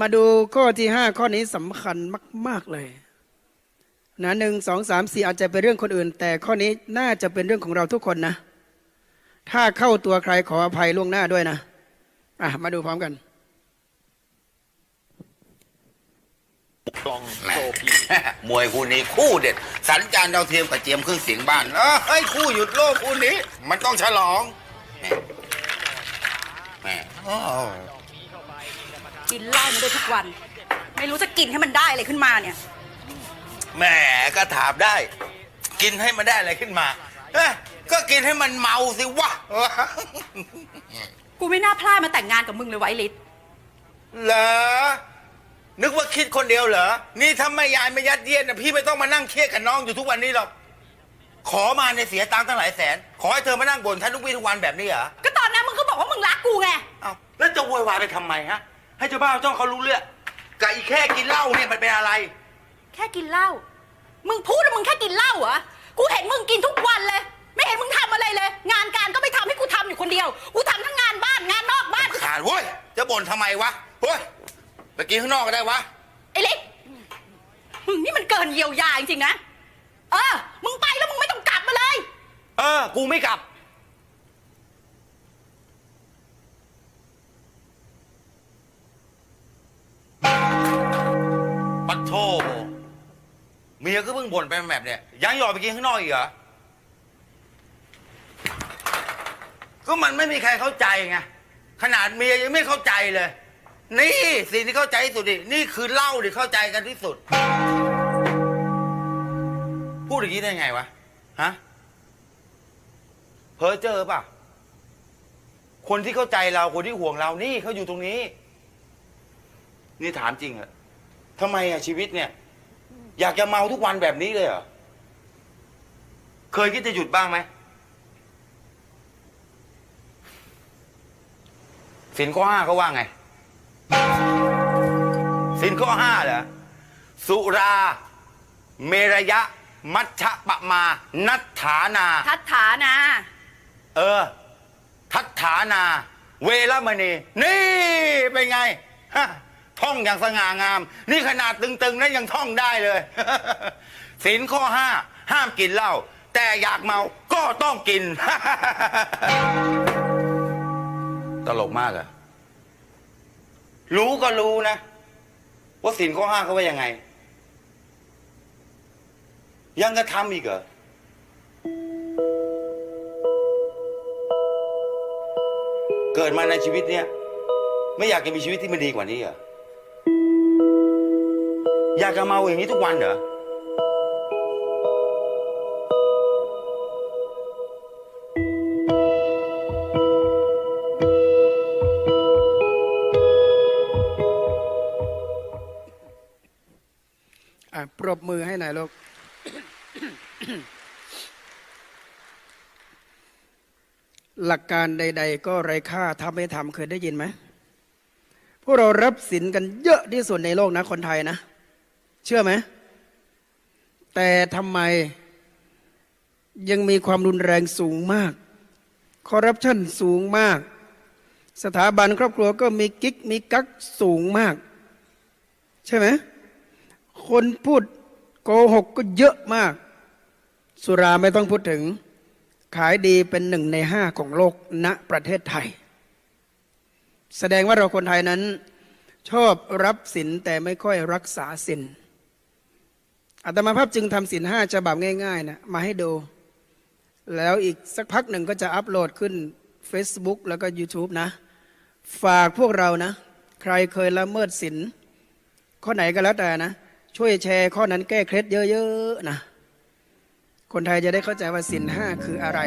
มาดูข้อที่ห้าข้อนี้สำคัญมาก ๆเลยนะหนึ่งสองสามสี่อาจจะเป็นเรื่องคนอื่น แต่ข้อนี้น่าจะเป็นเรื่องของเราทุกคนนะ ถ้าเข้าตัวใครขออภัยล่วงหน้าด้วยนะอะมาดูพร้อมกันกลองโซพีมวยคู่นี้คู่เด็ด สัญจรดาวเทียมกับเจียมเครื่องเสียงบ้านเอ้ยคู่หยุดโลกคู่นี้ มันต้องฉลองแม่แม่ กินเหล้ามาด้วยทุกวัน ไม่รู้จะกินให้มันได้อะไรขึ้นมาเนี่ย แหม่ก็ถามได้ กินให้มันได้อะไรขึ้นมาเอ้ยก็กินให้มันเมาสิวะ กูไม่น่าพลาดมาแต่งงานกับมึงเลยไวะไอ้ลิศเหรอ นึกว่าคิดคนเดียวเหรอ นี่ถ้าไม่ยายไม่ยัดเยียดนะพี่ไม่ต้องมานั่งเครียดกับน้องอยู่ทุกวันนี้หรอก ขอมาเนี่ยเสียตังค์ตั้งหลายแสน ขอให้เธอมานั่งบ่นฉันทุกวี่ทุกวันแบบนี้เหรอ ก็ตอนนั้นมึงก็บอกว่ามึงรักกูไง เอ้าแล้วจะโวยวายไปทำไมฮะ ให้เจ้าบ้านเจ้าเขารู้เรื่องกะอีแค่กินเหล้าเนี่ยมันเป็นอะไร แค่กินเหล้า มึงพูดว่ามึงแค่กินเหล้าเหรอ กูเห็นมึงกินทุกวันเลย ไม่เห็นมึงทำอะไรเลย งานการก็ไม่ทำให้กูทำอยู่คนเดียว กูทำทั้งงานบ้านงานนอกบ้าน ขาดเว้ย จะบ่นทำไมวะเฮ้ยไปกินข้างนอกก็ได้วะ ไอ้ลิศมึงนี่มันเกินเยียวยาจริงๆนะ เออ มึงไปแล้วมึงไม่ต้องกลับมาเลย เออ กูไม่กลับ โทเมียก็เพิ่งบ่นไปแบบเนี่ยยังหยอดไปกินข้างนอกอีกเหรอ ก็มันไม่มีใครเข้าใจไง ขนาดเมียยังไม่เข้าใจเลย นี่สิ่งที่เข้าใจที่สุดดินี่คือเหล้าที่เข้าใจกันที่สุด พูดอย่างนี้ได้ไงวะ ฮะ เพอเจอป่ะ คนที่เข้าใจเราคนที่ห่วงเรานี่เขาอยู่ตรงนี้ นี่ถามจริงเหรอ ทำไมอะชีวิตเนี่ย อยากจะเมาทุกวันแบบนี้เลยเหรอ เคยคิดจะหยุดบ้างไหมสินข้อห้าเขาว่าไง สินข้อห้าเหรอ สุรา เมรยะ มัชฌะปะมา นัตถานา ทัดฐานะเออ ทัตถานา เวรมณี นี่ เป็นไงฮะ ท่องอย่างสง่างาม นี่ขนาดตึงๆนั้นยังท่องได้เลย ศีลข้อห้าห้ามกินเหล้าแต่อยากเมาก็ต้องกิน ตลกมากเหรอะรู้ก็รู้นะ ว่าศีลข้อห้าเขาว่ายังไง ยังกระทำอีกเหรอเกิดมาในชีวิตเนี่ย ไม่อยากจะมีชีวิตที่มันดีกว่านี้เหรอ อยากจะเมาอย่างนี้ทุกวันเหรอ อะ ปรบมือให้หน่อยลูก หลักการใด ๆ ก็ไร้ค่าถ้าไม่ทำเคยได้ยินไหม พวกเรารับสินกันเยอะที่สุดในโลกนะคนไทยนะ เชื่อไหม แต่ทำไมยังมีความรุนแรงสูงมาก คอร์รัปชันสูงมาก สถาบันครอบครัวก็มีกิ๊กมีกักสูงมาก ใช่ไหม คนพูดโกหกก็เยอะมาก สุราไม่ต้องพูดถึง ขายดีเป็นหนึ่งในห้าของโลกณประเทศไทย แสดงว่าเราคนไทยนั้น ชอบรับสินแต่ไม่ค่อยรักษาสิน อาตมาภาพจึงทำสินห้าฉบับง่ายๆนะมาให้ดู แล้วอีกสักพักหนึ่งก็จะอัปโหลดขึ้น Facebook แล้วก็ YouTube นะ ฝากพวกเรานะ ใครเคยละเมิดสินข้อไหนก็แล้วแต่นะ ช่วยแชร์ข้อนั้นแก้เคล็ดเยอะๆนะ คนไทยจะได้เข้าใจว่าสินห้าคืออะไร